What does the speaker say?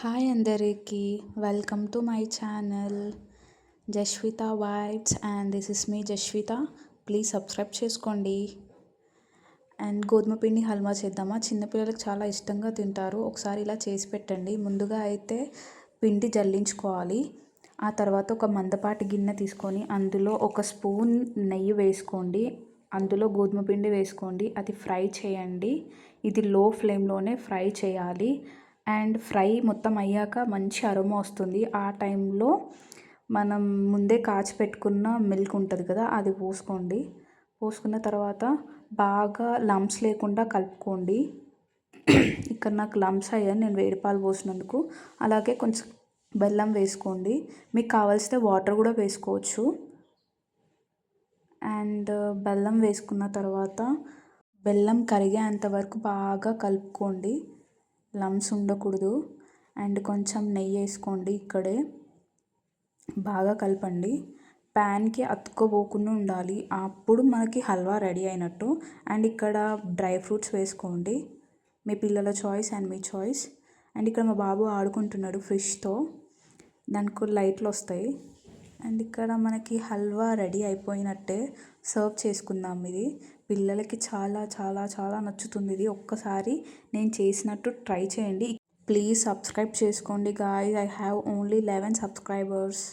Hi అందరికీ welcome to my channel Jaswitha vibes and this is me Jaswitha please subscribe చేసుకోండి. And గోధుమ పిండి హల్వా చేద్దామా? చిన్నపిల్లలకు చాలా ఇష్టంగా తింటారు. ఒకసారి ఇలా చేసి పెట్టండి. ముందుగా అయితే పిండి జల్లించుకోవాలి. ఆ తర్వాత ఒక మందపాటి గిన్నె తీసుకొని అందులో ఒక స్పూన్ నెయ్యి వేసుకోండి. అందులో గోధుమ పిండి వేసుకోండి. అది ఫ్రై చేయండి. ఇది లో ఫ్లేమ్లోనే ఫ్రై చేయాలి. అండ్ ఫ్రై మొత్తం అయ్యాక మంచి అరుమ వస్తుంది. ఆ టైంలో మనం ముందే కాచి పెట్టుకున్న మిల్క్ ఉంటుంది కదా అది పోసుకోండి. పోసుకున్న తర్వాత బాగా లంప్స్ లేకుండా కలుపుకోండి. ఇక్కడ నాకు లంప్స్ అయ్యాను నేను వేడి పాలు పోసినందుకు. అలాగే కొంచెం బెల్లం వేసుకోండి. మీకు కావాల్సిన వాటర్ కూడా వేసుకోవచ్చు. అండ్ బెల్లం వేసుకున్న తర్వాత బెల్లం కరిగేంత వరకు బాగా కలుపుకోండి. లమ్స్ ఉండకూడదు. అండ్ కొంచెం నెయ్యి వేసుకోండి ఇక్కడే. బాగా కలపండి. ప్యాన్కి అతుక్కోపోకుండా ఉండాలి. అప్పుడు మనకి హల్వా రెడీ అయినట్టు. అండ్ ఇక్కడ డ్రై ఫ్రూట్స్ వేసుకోండి. మీ పిల్లల చాయిస్ అండ్ మీ చాయిస్. అండ్ ఇక్కడ మా బాబు ఆడుకుంటున్నాడు ఫిష్తో. దానికి లైట్లు వస్తాయి. అండ్ ఇక్కడ మనకి హల్వా రెడీ అయిపోయినట్టే సర్వ్ చేసుకుందాం ఇది. పిల్లలకి చాలా చాలా చాలా నచ్చుతుంది ఇది. ఒక్కసారి నేను చేసినట్టు ట్రై చేయండి. ప్లీజ్ సబ్స్క్రైబ్ చేసుకోండి guy I have only eleven subscribers